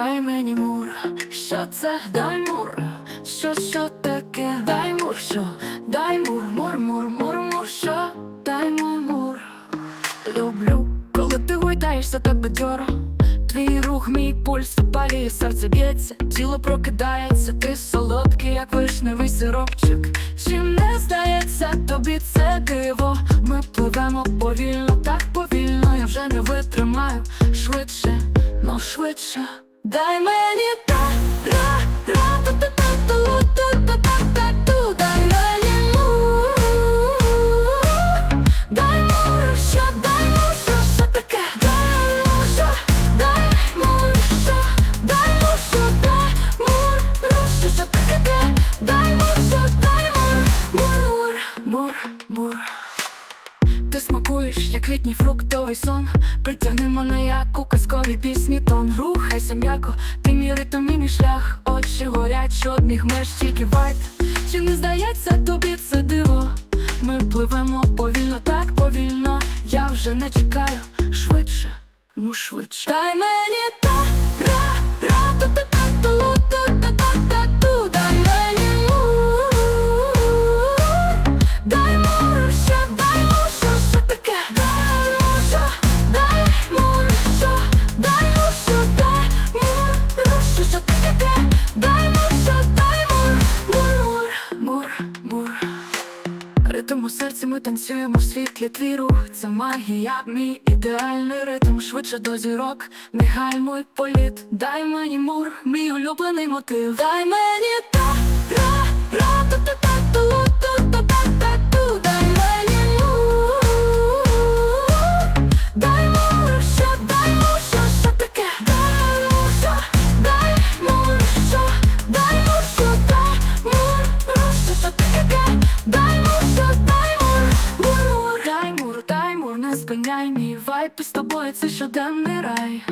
Дай мені мур, що це? Дай мур, що що таке? Дай мур, що? Дай мур, мур, мур, мур, мур, що? Дай мур, мур. Люблю, коли ти гойдаєшся так бадьоро Твій рух, мій пульс опалює, серце б'ється, тіло прокидається, ти солодкий, як вишневий сиропчик. Чим не здається тобі це диво? Ми пливемо повільно, так повільно, я вже не витримаю. Швидше, ну швидше. Дай мені як квітні фруктовий сон Притягни мене, як у казковій пісні тон. Рухайся м'яко, ти мій ритм і мій шлях. Очі горять, жодних меж, тільки вайт Чи не здається тобі це диво? Ми пливемо повільно, так повільно. Я вже не чекаю, швидше, ну швидше. Дай мені мур, що що таке. Дай мур, мур, мур, Ритм у серці ми танцюємо в світлі. Твій рух Це магія, мій ідеальний ритм. Швидше до зірок, не гальмуй політ. Дай мені мур, мій улюблений мотив. Дай мені зупиняй мій вайп, з тобою це щоденний рай.